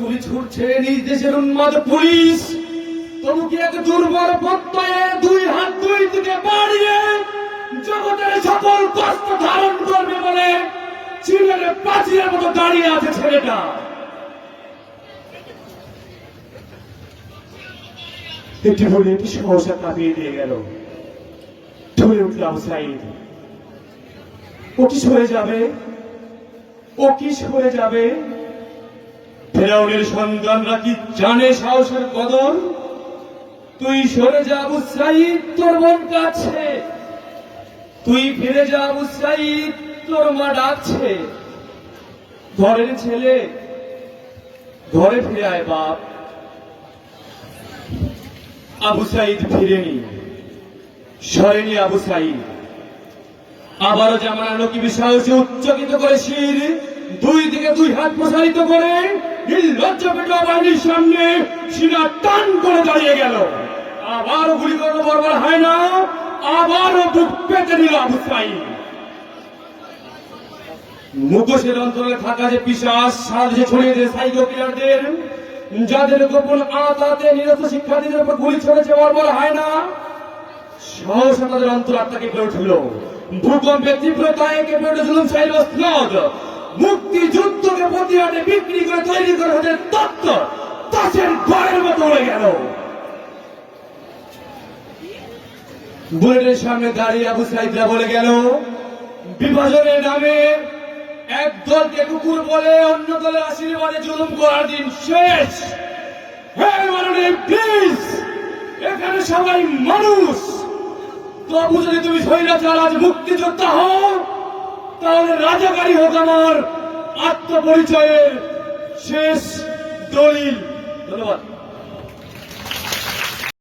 গুলি ছুটছে নিজ দেশের উন্মাদ পুলিশ। তবু কি এক দুর্বল প্রত্যয়ে দুই হাত দুই দিকে বাড়িয়ে জগতের সকল কষ্ট ধারণ করবে বলে চীনের প্রাচীরের মতো দাঁড়িয়ে আছে ছেলেটা। এটি বলে, একটি সহসা কাঁপিয়ে দিয়ে গেল। চলে উঠল আবু সাইদ ও কি যাবে? ও কি সরে যাবে? ফেরাউনের সন্তানরা কি জানে সাহসের কদর? তুই সরে যা আবু তোর মন কাছে তুই ফিরে যা আবু তোর মা ডাকছে। ঘরের ছেলে ঘরে ফিরে আয় বাপ। আবু সাইদ ফিরেনি, সরেনি আবু সাইদ। আবারও জামানা লোকি সাহসে উচ্চকিত করে শির, দুই দিকে দুই হাত প্রসারিত করে সিনা টান করে গেল। আবারও গুলি করল হয় না, আবারও মুখোশের অন্তরে থাকা যে পিসাস সাইকো কিলারদের, যাদের গোপন আতাতে নিরত শিক্ষার্থীদের উপর গুলি ছড়েছে বরবার হয় না, সহসা তাদের অন্তরাত্মাকে কেঁপে উঠল। ভূকম্পে তীব্রতায় কেঁপে উঠেছিল সাইবাস নদ মুক্তি যুদ্ধকে প্রতিহাটে বিক্রি করে তৈরি করে ওদের তত্ত্ব তাসের ঘরের মতো হয়ে গেল। বুলেটের সামনে দাঁড়িয়ে আবু সাইদরা বলে গেল, বিভাজনের নামে এক দলকে কুকুর বলে অন্য দলের আশীর্বাদে জুলুম করার দিন শেষ। প্লিজ এখানে সবাই মানুষ। তবু যদি তুমি স্বৈরাচার, আজ মুক্তিযোদ্ধা হও তাহলে রাজাকারী হোক আমার আত্মপরিচয়ের শেষ দলিল। ধন্যবাদ।